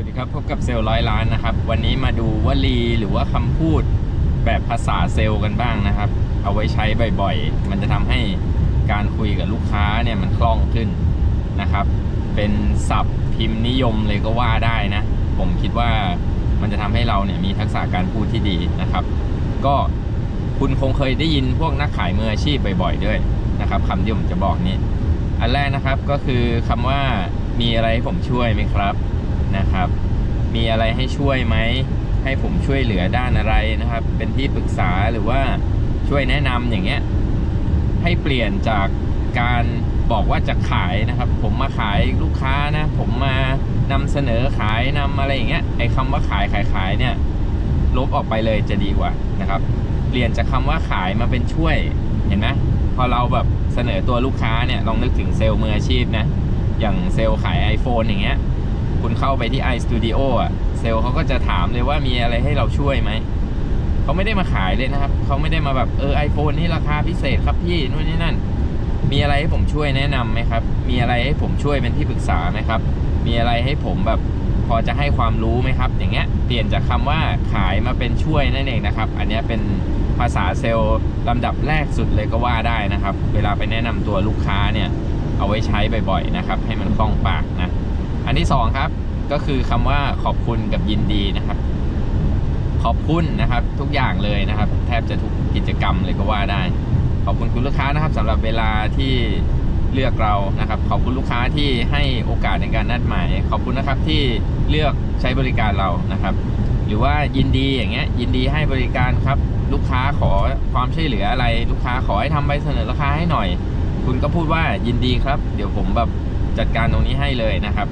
วัสดีครับพบกับเซลล์ร้อยล้านนะครับ วันนี้มาดูวลีหรือว่าคำพูดแบบภาษาเซลล์กันบ้างนะครับ เอาไว้ใช้บ่อยๆ มันจะทำให้การคุยกับลูกค้าเนี่ยมันคล่องขึ้นนะครับ เป็นศัพท์พิมพ์นิยมเลยก็ว่าได้นะ ผมคิดว่ามันจะทำให้เราเนี่ยมีทักษะการพูดที่ดีนะครับ ก็คุณคงเคยได้ยินพวกนักขายมืออาชีพบ่อยๆด้วยนะครับคำที่ผมจะบอกนี้ อันแรกนะครับก็คือคำว่ามีอะไรให้ผมช่วยไหมครับ นะครับ มีอะไรให้ช่วยไหม ให้ผมช่วยเหลือด้านอะไรนะครับ เป็นที่ปรึกษาหรือว่าช่วยแนะนำอย่างเงี้ย ให้เปลี่ยนจากการบอกว่าจะขายนะครับ ผมมาขายลูกค้านะ ผมมานำเสนอขายนำอะไรอย่างเงี้ย ไอ้คำว่าขายขายขายเนี่ย ลบออกไปเลยจะดีกว่านะครับ เปลี่ยนจากคำว่าขายมาเป็นช่วย เห็นไหมพอเราแบบเสนอตัวลูกค้าเนี่ย ลองนึกถึงเซลล์มืออาชีพนะ อย่างเซลล์ขาย iPhone อย่างเงี้ย คุณเข้าไปที่ iStudio อะเซลล์เขาก็จะถามเลยว่ามีอะไรให้เราช่วยไหม เขาไม่ได้มาขายเลยนะครับ เขาไม่ได้มาแบบเออไอโฟนนี่ราคาพิเศษครับพี่นู่นนี่นั่น มีอะไรให้ผมช่วยแนะนำไหมครับ มีอะไรให้ผมช่วยเป็นที่ปรึกษาไหมครับ มีอะไรให้ผมแบบพอจะให้ความรู้ไหมครับ อย่างเงี้ยเปลี่ยนจากคำว่าขายมาเป็นช่วยนั่นเองนะครับ อันนี้เป็นภาษาเซลล์ลำดับแรกสุดเลยก็ว่าได้นะครับ เวลาไปแนะนำตัวลูกค้าเนี่ย เอาไว้ใช้บ่อยๆนะครับ ให้มันคล่องปากนะ อันที่สองครับก็คือคำว่าขอบคุณกับยินดีนะครับ ขอบคุณนะครับทุกอย่างเลยนะครับ แทบจะทุกกิจกรรมเลยก็ว่าได้ ขอบคุณคุณลูกค้านะครับสำหรับเวลาที่เลือกเรานะครับ ขอบคุณลูกค้าที่ให้โอกาสในการนัดหมาย ขอบคุณนะครับที่เลือกใช้บริการเรานะครับ หรือว่ายินดีอย่างเงี้ยยินดีให้บริการครับ ลูกค้าขอความช่วยเหลืออะไร ลูกค้าขอให้ทำใบเสนอราคาให้หน่อย คุณก็พูดว่ายินดีครับ เดี๋ยวผมแบบจัดการตรงนี้ให้เลยนะครับ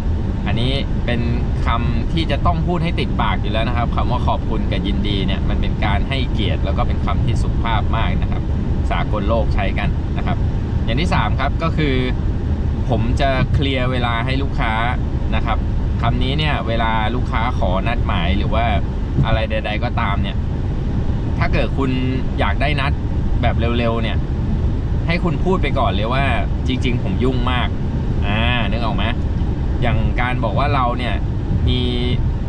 อันนี้เป็นคำที่จะต้องพูดให้ติดปากอยู่แล้วนะครับคำว่าขอบคุณกับยินดีเนี่ยมันเป็นการให้เกียรติแล้วก็เป็นคำที่สุภาพมากนะครับ สากลโลกใช้กันนะครับ อย่างที่ 3 ครับก็คือ ผมจะเคลียร์เวลาให้ลูกค้านะครับคำนี้เนี่ยเวลาลูกค้าขอนัดหมายหรือว่าอะไรใด ๆ ก็ตามเนี่ย ถ้าเกิดคุณอยากได้นัดแบบเร็วๆเนี่ย ให้คุณพูดไปก่อนเลยว่า จริง ๆ ผมยุ่งมากอ่านึกออกไหม อย่างการบอกว่าเราเนี่ยมี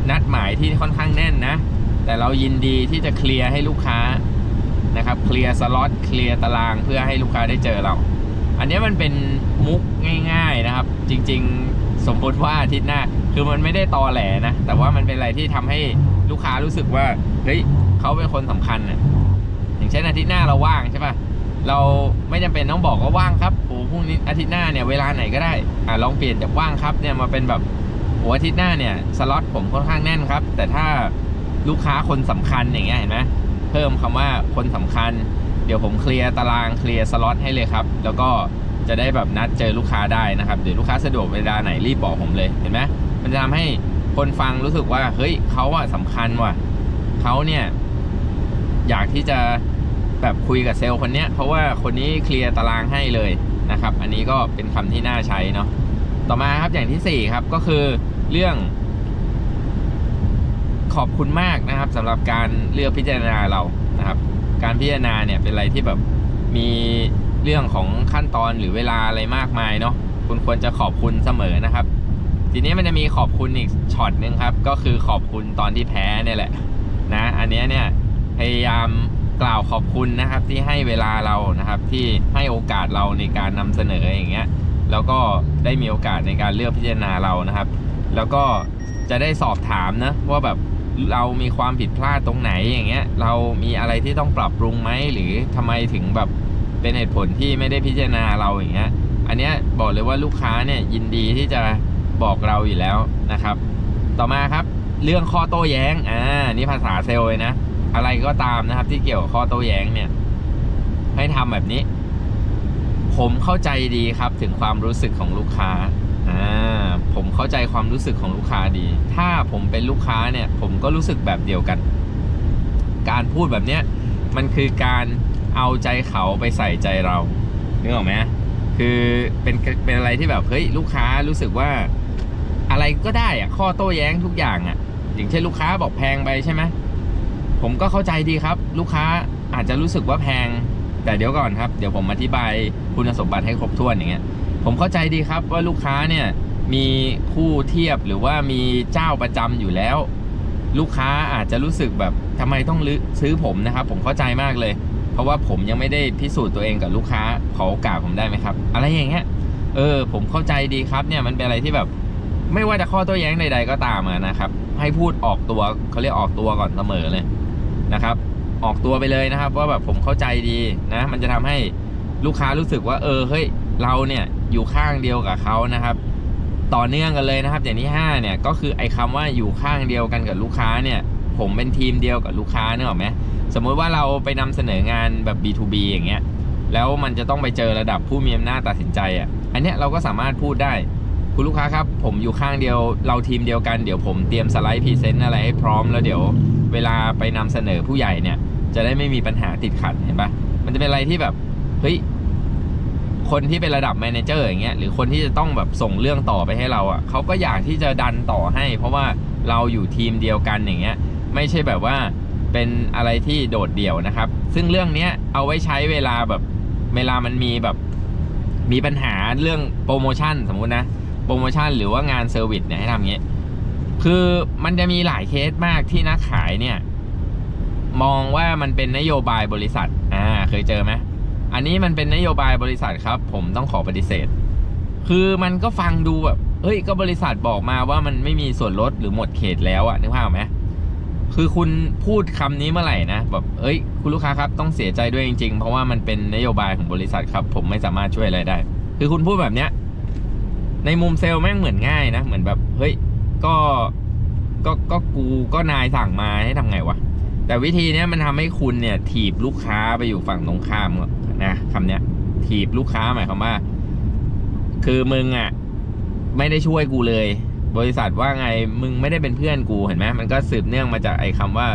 นัดหมายที่ค่อนข้างแน่นนะ แต่เรายินดีที่จะเคลียร์ให้ลูกค้านะครับเคลียร์สล็อตเคลียร์ตารางเพื่อให้ลูกค้าได้เจอเรา อันนี้มันเป็นมุกง่าย ๆนะครับ จริงๆสมมติว่าอาทิตย์หน้า คือมันไม่ได้ตอแหลนะ แต่ว่ามันเป็นอะไรที่ทำให้ลูกค้ารู้สึกว่าเฮ้ยเขาเป็นคนสำคัญน่ะอย่างเช่นอาทิตย์หน้าเราว่างใช่ปะ เราไม่จำเป็นต้องบอกว่าว่างครับโอ้พรุ่งนี้อาทิตย์หน้าเนี่ยเวลาไหนก็ได้อ่าลองเปลี่ยนจากว่างครับเนี่ยมาเป็นแบบโอ้อาทิตย์หน้าเนี่ยสล็อตผมค่อนข้างแน่นครับ แต่ถ้าลูกค้าคนสำคัญอย่างเงี้ยเห็นไหมเพิ่มคำว่าคนสำคัญ เดี๋ยวผมเคลียร์ตารางเคลียร์สล็อตให้เลยครับ แล้วก็จะได้แบบนัดเจอลูกค้าได้นะครับเดี๋ยวลูกค้าสะดวกเวลาไหนรีบบอกผมเลยเห็นไหมมันจะทำให้คนฟังรู้สึกว่าเฮ้ยเขาอะสำคัญว่ะเขาเนี่ยอยากที่จะ แบบคุยกับเซลล์คนเนี้ยเพราะว่าคนนี้เคลียร์ตารางให้เลยนะครับ อันนี้ก็เป็นคำที่น่าใช้เนาะต่อมาครับอย่างที่สี่ครับก็คือเรื่อง ขอบคุณมากนะครับสำหรับการเลือกพิจารณาเรานะครับ การพิจารณาเนี่ยเป็นอะไรที่แบบมีเรื่องของขั้นตอนหรือเวลาอะไรมากมายเนาะคุณควรจะขอบคุณเสมอนะครับ ทีนี้มันจะมีขอบคุณอีกช็อตหนึ่งครับ ก็คือขอบคุณตอนที่แพ้เนี่ยแหละนะ อันนี้เนี่ยพยายาม กล่าวขอบคุณนะครับที่ให้เวลาเรานะครับ ที่ให้โอกาสเราในการนำเสนออย่างเงี้ยแล้วก็ได้มีโอกาสในการเลือกพิจารณาเรานะครับ แล้วก็จะได้สอบถามนะว่าแบบเรามีความผิดพลาดตรงไหนอย่างเงี้ย เรามีอะไรที่ต้องปรับปรุงไหมหรือทำไมถึงแบบเป็นเหตุผลที่ไม่ได้พิจารณาเราอย่างเงี้ย อันเนี้ยบอกเลยว่าลูกค้าเนี่ยยินดีที่จะบอกเราอยู่แล้วนะครับ ต่อมาครับเรื่องข้อโต้แย้ง อ่า นี่ภาษาเซลล์เลยนะ อะไรก็ตามนะครับ ที่เกี่ยวกับข้อโต้แย้งเนี่ย ให้ทำแบบนี้ ผมเข้าใจดีครับถึงความรู้สึกของลูกค้าอ่าผมเข้าใจความรู้สึกของลูกค้าดี ถ้าผมเป็นลูกค้าเนี่ย ผมก็รู้สึกแบบเดียวกัน การพูดแบบเนี้ยมันคือการเอาใจเขาไปใส่ใจเรานึกออกไหมคือเป็นเป็นอะไรที่แบบเฮ้ยลูกค้ารู้สึกว่าอะไรก็ได้อะข้อโต้แย้งทุกอย่างอะอย่างเช่นลูกค้าบอกแพงไปใช่ไหม ผมก็เข้าใจดีครับ ลูกค้าอาจจะรู้สึกว่าแพง แต่เดี๋ยวก่อนครับ เดี๋ยวผมอธิบายคุณสมบัติให้ครบถ้วนอย่างเงี้ย ผมเข้าใจดีครับว่าลูกค้าเนี่ยมีคู่เทียบหรือว่ามีเจ้าประจำอยู่แล้ว ลูกค้าอาจจะรู้สึกแบบทำไมต้องซื้อผมนะครับ ผมเข้าใจมากเลย เพราะว่าผมยังไม่ได้พิสูจน์ตัวเองกับลูกค้าขอโอกาสผมได้ไหมครับ อะไรอย่างเงี้ยเออ ผมเข้าใจดีครับเนี่ยมันเป็นอะไรที่แบบไม่ว่าจะข้อโต้แย้งใด ๆ ก็ตามนะครับ ให้พูดออกตัวเขาเรียกออกตัวก่อนเสมอเลย นะครับ ออกตัวไปเลยนะครับ ว่าแบบผมเข้าใจดีนะ มันจะทำให้ลูกค้ารู้สึกว่า เออเฮ้ยเราเนี่ยอยู่ข้างเดียวกับเขานะครับ ต่อเนื่องกันเลยนะครับ อย่างที่5เนี่ยก็คือไอ้คำว่าอยู่ข้างเดียวกันกับลูกค้าเนี่ย ผมเป็นทีมเดียวกับลูกค้าเนกอไหมสมมุติว่าเราไปนำเสนองานแบบ B2B อย่างเงี้ยแล้วมันจะต้องไปเจอระดับผู้มีอำนาจตัดสินใจอะ อันเนี้ยเราก็สามารถพูดได้ คุณลูกค้าครับ ผมอยู่ข้างเดียวเราทีมเดียวกันเดี๋ยวผมเตรียมสไลด์พรีเซนต์อะไรให้พร้อมแล้วเดี๋ยวเวลาไปนำเสนอผู้ใหญ่เนี่ย จะได้ไม่มีปัญหาติดขัดเห็นปะมันจะเป็นอะไรที่แบบเฮ้ยคนที่เป็นระดับแมเนเจอร์อย่างเงี้ยหรือคนที่จะต้องแบบส่งเรื่องต่อไปให้เราอะเขาก็อยากที่จะดันต่อให้ เพราะว่าเราอยู่ทีมเดียวกันอย่างเงี้ยไม่ใช่แบบว่าเป็นอะไรที่โดดเดี่ยวนะครับ ซึ่งเรื่องเนี้ยเอาไว้ใช้เวลาแบบเวลามันมีแบบมีปัญหาเรื่องโปรโมชั่นสมมุตินะ โปรโมชั่นหรือว่างานเซอร์วิสเนี่ยให้ทำอย่างเงี้ คือมันจะมีหลายเคสมากที่นักขายเนี่ย มองว่ามันเป็นนโยบายบริษัท อ่า เคยเจอไหมอันนี้มันเป็นนโยบายบริษัทครับ ผมต้องขอปฏิเสธ คือมันก็ฟังดูแบบเฮ้ยก็บริษัทบอกมาว่ามันไม่มีส่วนลดหรือหมดเขตแล้วอะนึกภาพไหมคือคุณพูดคำนี้เมื่อไหร่นะแบบเอ้ย คุณลูกค้าครับต้องเสียใจด้วยจริง ๆ เพราะว่ามันเป็นนโยบายของบริษัทครับ ผมไม่สามารถช่วยอะไรได้ คือคุณพูดแบบเนี้ย ในมุมเซลแม่งเหมือนง่ายนะ เหมือนแบบเฮ้ยก็ก็ก็กูก็นายสั่งมาให้ทำไงวะ แต่วิธีเนี้ยมันทำให้คุณเนี่ยถีบลูกค้าไปอยู่ฝั่งตรงข้ามนะคำเนี้ย ถีบลูกค้าหมายความว่า คือมึงอะ ไม่ได้ช่วยกูเลย บริษัทว่าไงมึงไม่ได้เป็นเพื่อนกูเห็นไหมมันก็สืบเนื่องมาจากไอ้คำว่า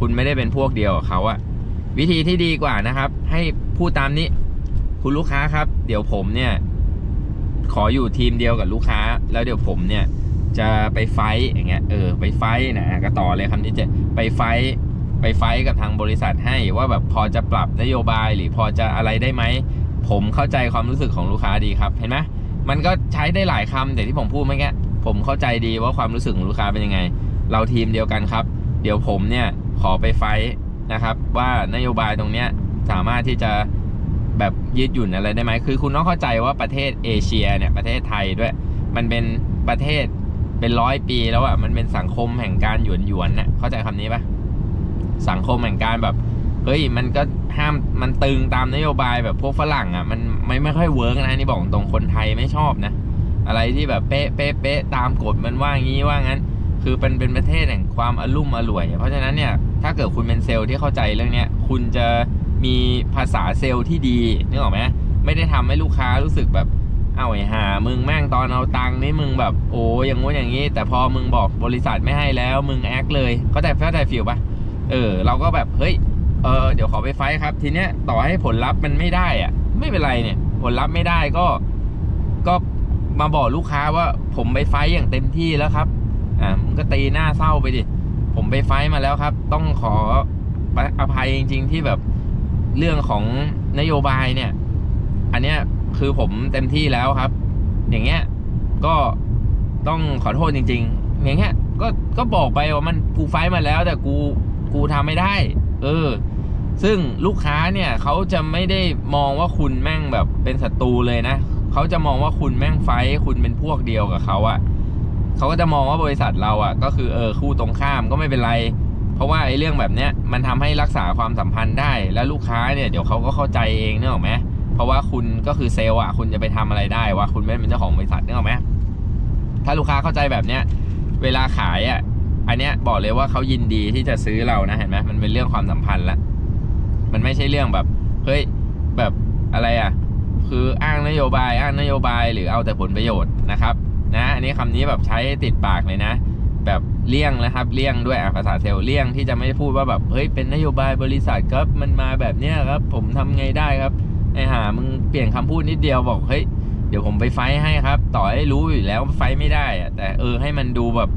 คุณไม่ได้เป็นพวกเดียวกับเขาอะวิธีที่ดีกว่านะครับ ให้พูดตามนี้ คุณลูกค้าครับ เดี๋ยวผมเนี่ย ขออยู่ทีมเดียวกับลูกค้า แล้วเดี๋ยวผมเนี่ยจะไปไฟท์อย่างเงี้ยเออไปไฟท์นะก็ต่อเลยคำที่เจะไปไฟท์ไปไฟท์กับทางบริษัทให้ว่าแบบพอจะปรับนโยบายหรือพอจะอะไรได้ไหม ผมเข้าใจความรู้สึกของลูกค้าดีครับเห็นไหมมันก็ใช้ได้หลายคำแต่ที่ผมพูดเมื่อกี้ผมเข้าใจดีว่าความรู้สึกของลูกค้าเป็นยังไง เราทีมเดียวกันครับ เดี๋ยวผมเนี่ยขอไปไฟท์นะครับว่านโยบายตรงเนี้ยสามารถที่จะ แบบยืดหยุ่นอะไรได้ไหมคือคุณต้องเข้าใจว่าประเทศเอเชียเนี่ยประเทศไทยด้วย มันเป็นประเทศเป็นร้อยปีแล้วอะ่ะมันเป็นสังคมแห่งการหยวนหยวนๆน่ะเข้าใจคำนี้ปะสังคมแห่งการแบบเฮ้ยมันก็ห้ามมันตึงตามนโยบายแบบพวกฝรั่งอะ่ะมันไม่ไม่ค่อยเวิร์กนะนี่บอกตรงคนไทยไม่ชอบนะ อะไรที่แบบเป๊ะเป๊ะเป๊ะตามกฎมันว่างี้ว่างั้น คือเป็นเป็นประเทศแห่งความอลุ่มอร่วย เพราะฉะนั้นเนี่ยถ้าเกิดคุณเป็นเซลล์ที่เข้าใจเรื่องเนี้ยคุณจะ มีภาษาเซลล์ที่ดีนึกออกไหมไม่ได้ทำให้ลูกค้ารู้สึกแบบเอาไอ้ห่ามึงแม่งตอนเอาตังค์นี่มึงแบบโอ้อย่างงู้นอย่างนี้ แต่พอมึงบอกบริษัทไม่ให้แล้ว มึงแอคเลยเข้าใจเข้าใจฟิลปะเออ เราก็แบบเฮ้ยเออเดี๋ยวขอไปไฟท์ครับ ทีเนี้ยต่อให้ผลลัพธ์มันไม่ได้อะไม่เป็นไรเนี่ย ผลลัพธ์ไม่ได้ก็ก็มาบอกลูกค้าว่าผมไปไฟท์อย่างเต็มที่แล้วครับ อ่ามึงก็ตีหน้าเศร้าไปดิ ผมไปไฟท์มาแล้วครับ ต้องขออภัยจริง ๆ ที่แบบ เรื่องของนโยบายเนี่ย อันเนี้ยคือผมเต็มที่แล้วครับ อย่างเงี้ยก็ต้องขอโทษจริง ๆ อย่างเงี้ยก็ก็บอกไปว่ามันกูไฟมาแล้ว แต่กูกูทำไม่ได้ เออ ซึ่งลูกค้าเนี่ยเขาจะไม่ได้มองว่าคุณแม่งแบบเป็นศัตรูเลยนะเขาจะมองว่าคุณแม่งไฟคุณเป็นพวกเดียวกับเขาอะเขาก็จะมองว่าบริษัทเราอะก็คือเออคู่ตรงข้ามก็ไม่เป็นไร เพราะว่าไอ้เรื่องแบบเนี้ยมันทำให้รักษาความสัมพันธ์ได้ แล้วลูกค้าเนี่ยเดี๋ยวเขาก็เข้าใจเองเนกออไหมเพราะว่าคุณก็คือเซลล์อะคุณจะไปทำอะไรได้ว่าคุณไม่เป็นเจ้าของบริษัทเนกออไหมถ้าลูกค้าเข้าใจแบบเนี้ยเวลาขายอะอันเนี้ยบอกเลยว่าเขายินดีที่จะซื้อเรานะเห็นไหมมันเป็นเรื่องความสัมพันธ์ละมันไม่ใช่เรื่องแบบเฮ้ยแบบอะไรอะคืออ้างนโยบายอ้างนโยบายหรือเอาแต่ผลประโยชน์นะครับนะอันนี้คำนี้แบบใช้ติดปากเลยนะ แบบเลี่ยงนะครับเลี่ยงด้วยภาษาเซลล์เลี่ยงที่จะไม่พูดว่าแบบเฮ้ยเป็นนโยบายบริษัทครับมันมาแบบเนี้ยครับ ผมทำไงได้ครับไอ้หามึงเปลี่ยนคำพูดนิดเดียวบอกเฮ้ยเดี๋ยวผมไปไฟให้ครับ ต่อให้รู้อยู่แล้วไฟไม่ได้อะแต่เออให้มันดูแบบ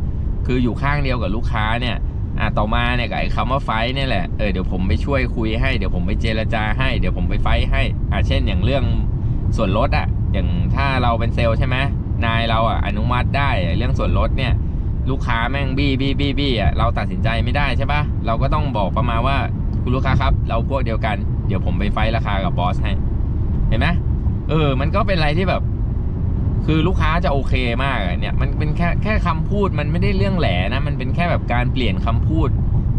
คืออยู่ข้างเดียวกับลูกค้าเนี่ยอะต่อมาเนี่ยกับไอ้คำว่าไฟเนี่ยแหละเออเดี๋ยวผมไปช่วยคุยให้เดี๋ยวผมไปเจรจาให้เดี๋ยวผมไปไฟให้อะเช่นอย่างเรื่องส่วนลดอะอย่างถ้าเราเป็นเซลล์ใช่ไหมนายเราอะอนุมัติได้เรื่องส่วนลดเนี่ย ลูกค้าแม่งบี้บี้บี้บี้อะเราตัดสินใจไม่ได้ใช่ปะเราก็ต้องบอกประมาณว่าคุณลูกค้าครับ เราพวกเดียวกัน เดี๋ยวผมไปไฟราคากับบอสให้เห็นไหมเออ มันก็เป็นอะไรที่แบบ คือลูกค้าจะโอเคมากเนี่ย มันเป็นแค่แค่คำพูดมันไม่ได้เรื่องแหลนะ มันเป็นแค่แบบการเปลี่ยนคำพูด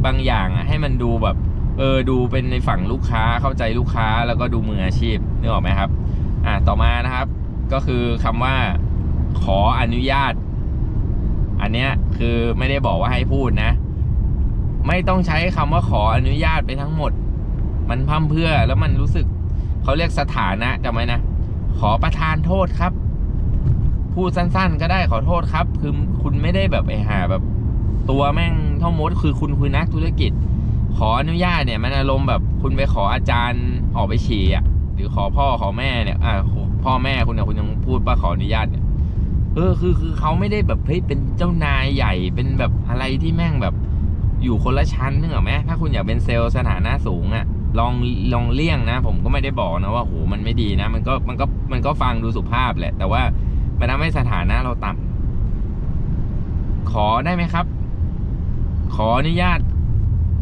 บางอย่างอะให้มันดูแบบเออดูเป็นในฝั่งลูกค้าเข้าใจลูกค้าแล้วก็ดูมืออาชีพนึกออกไหมครับ อะต่อมานะครับ ก็คือคำว่าขออนุญาต อันเนี้ยคือไม่ได้บอกว่าให้พูดนะ ไม่ต้องใช้คำว่าขออนุญาตไปทั้งหมด มันพั่มเพื่อแล้วมันรู้สึกเขาเรียกสถานะจำไว้นะ ขอประทานโทษครับ พูดสั้นๆ ก็ได้ขอโทษครับ คือคุณไม่ได้แบบไปหาแบบ ตัวแม่งเท่ามดคือคุณคือนักธุรกิจ ขออนุญาตเนี่ย มันอารมณ์แบบคุณไปขออาจารย์ออกไปฉี่อะหรือขอพ่อขอแม่เนี่ยอ่าพ่อแม่คุณเนี่ยคุณยังพูดว่าขออนุญาตเนี่ย เออคือคือเขาไม่ได้แบบเฮ้ยเป็นเจ้านายใหญ่เป็นแบบอะไรที่แม่งแบบอยู่คนละชั้นนึกออกไหมถ้าคุณอยากเป็นเซลล์สถานะสูงอะ่ะลองลองเลี่ยงนะ ผมก็ไม่ได้บอกนะว่าโหมันไม่ดีนะ มันก็มันก็มันก็ฟังดูสุภาพแหละ แต่ว่ามันทำให้สถานะเราต่ำขอได้ไหมครับ ขออนุญาต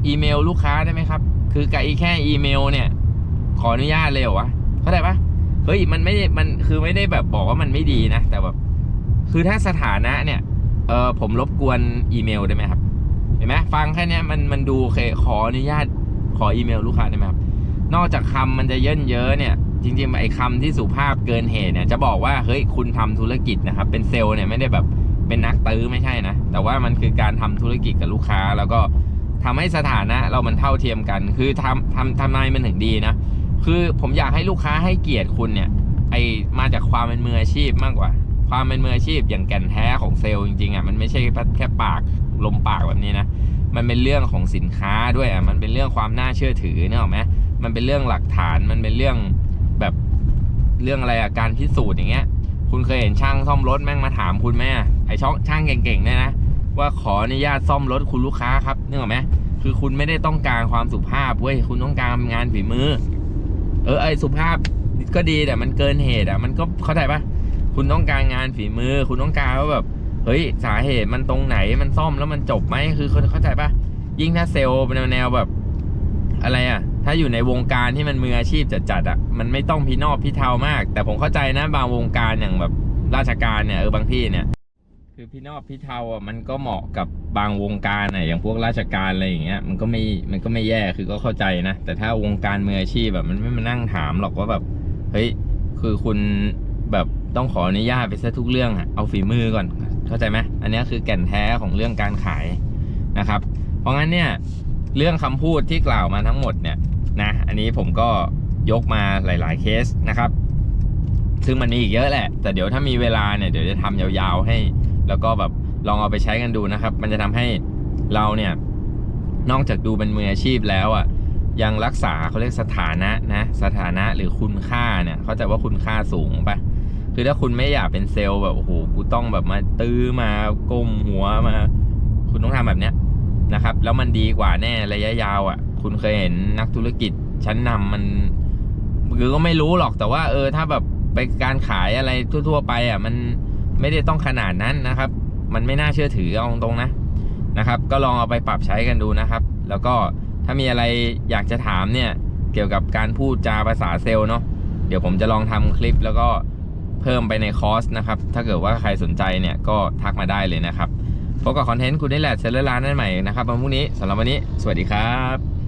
อีเมลลูกค้าได้ไหมครับ คือกับอีแค่อีเมล เนี่ย ขออนุญาตเลยเหรอวะเข้าใจปะเฮ้ยมันไม่มันคือไม่ได้แบบบอกว่ามันไม่ดีนะ แต่แบบ คือถ้าสถานะเนี่ยเออผมรบกวนอีเมลได้ไหมครับ เห็นไหมฟังแค่นี้มันมันดูเคขออนุญาตขออีเมลลูกค้าได้ไหมครับ นอกจากคำมันจะเยินเยอะเนี่ย จริงๆไอ้คำที่สุภาพเกินเหตุเนี่ยจะบอกว่าเฮ้ยคุณทำธุรกิจนะครับ เป็นเซลล์เนี่ยไม่ได้แบบเป็นนักตื้อไม่ใช่นะ แต่ว่ามันคือการทำธุรกิจกับลูกค้า แล้วก็ทำให้สถานะเรามันเท่าเทียมกัน คือทำทำทำไมมันถึงดีนะ คือผมอยากให้ลูกค้าให้เกียรติคุณเนี่ยไอมาจากความเป็นมืออาชีพมากกว่า ความเป็นมืออาชีพอย่างแก่นแท้ของเซลล์จริงๆอะมันไม่ใช่แค่ปากลมปากแบบนี้นะมันเป็นเรื่องของสินค้าด้วยอะมันเป็นเรื่องความน่าเชื่อถือเนี่ยหรอไหมมันเป็นเรื่องหลักฐานมันเป็นเรื่องแบบเรื่องอะไรอะการพิสูจน์อย่างเงี้ย คุณเคยเห็นช่างซ่อมรถแม่งมาถามคุณไหมอะไอช่องช่างเก่งๆเนี่ยนะว่าขออนุญาตซ่อมรถคุณลูกค้าครับเนึกออไหมคือคุณไม่ได้ต้องการความสุภาพเว้ยคุณต้องการงานฝีมือ เออไอสุภาพก็ดีแต่มันเกินเหตุอะ มันก็เข้าใจปะ คุณต้องการงานฝีมือ คุณต้องการว่าแบบ เฮ้ยสาเหตุมันตรงไหนมันซ่อมแล้วมันจบไหมคือเข้าใจปะยิ่งถ้าเซลล์เป็นแนวแบบ อะไรอะ ถ้าอยู่ในวงการที่มันมืออาชีพจัดๆอะมันไม่ต้องพินอบพิเทามาก แต่ผมเข้าใจนะบางวงการอย่างแบบราชการเนี่ยเออบางที่เนี่ย คือพี่นอบพี่เทาอะมันก็เหมาะกับบางวงการอะอย่างพวกราชการอะไรอย่างเงี้ยมันก็ไม่มันก็ไม่แย่คือก็เข้าใจนะ แต่ถ้าวงการมืออาชีพแบบมันไม่มานั่งถามหรอกว่าแบบเฮ้ยคือคุณแบบ ต้องขออนุญาตไปซะทุกเรื่องอะเอาฝีมือก่อน เข้าใจไหมอันนี้คือแก่นแท้ของเรื่องการขายนะครับ เพราะงั้นเนี่ยเรื่องคำพูดที่กล่าวมาทั้งหมดเนี่ยนะอันนี้ผมก็ยกมาหลาย ๆ เคสนะครับ ซึ่งมันมีอีกเยอะแหละ แต่เดี๋ยวถ้ามีเวลาเนี่ยเดี๋ยวจะทำยาวๆให้ แล้วก็แบบลองเอาไปใช้กันดูนะครับ มันจะทำให้เราเนี่ยนอกจากดูเป็นมืออาชีพแล้วอะยังรักษาเขาเรียกสถานะนะสถานะหรือคุณค่าเนี่ยเข้าใจว่าคุณค่าสูงปะ คือถ้าคุณไม่อยากเป็นเซลล์แบบโอ้โหกูต้องแบบมาตื้อมาก้มหัวมา คุณต้องทำแบบเนี้ยนะครับ แล้วมันดีกว่าแน่ระยะยาวอะ คุณเคยเห็นนักธุรกิจชั้นนำมันคือก็ไม่รู้หรอกแต่ว่า เออ ถ้าแบบไปการขายอะไรทั่ว ๆ ไปอะ มันไม่ได้ต้องขนาดนั้นนะครับ มันไม่น่าเชื่อถือเอาตรงๆนะนะครับ ก็ลองเอาไปปรับใช้กันดูนะครับ แล้วก็ถ้ามีอะไรอยากจะถามเนี่ย เกี่ยวกับการพูดจาภาษาเซลล์เนาะเดี๋ยวผมจะลองทำคลิปแล้วก็ เพิ่มไปในคอร์สนะครับ ถ้าเกิดว่าใครสนใจเนี่ยก็ทักมาได้เลยนะครับ พบกับคอนเทนต์คุณนี่แหละเซลเลอร์ร้านนั่นใหม่นะครับวันพรุ่งนี้สำหรับวันนี้ สวัสดีครับ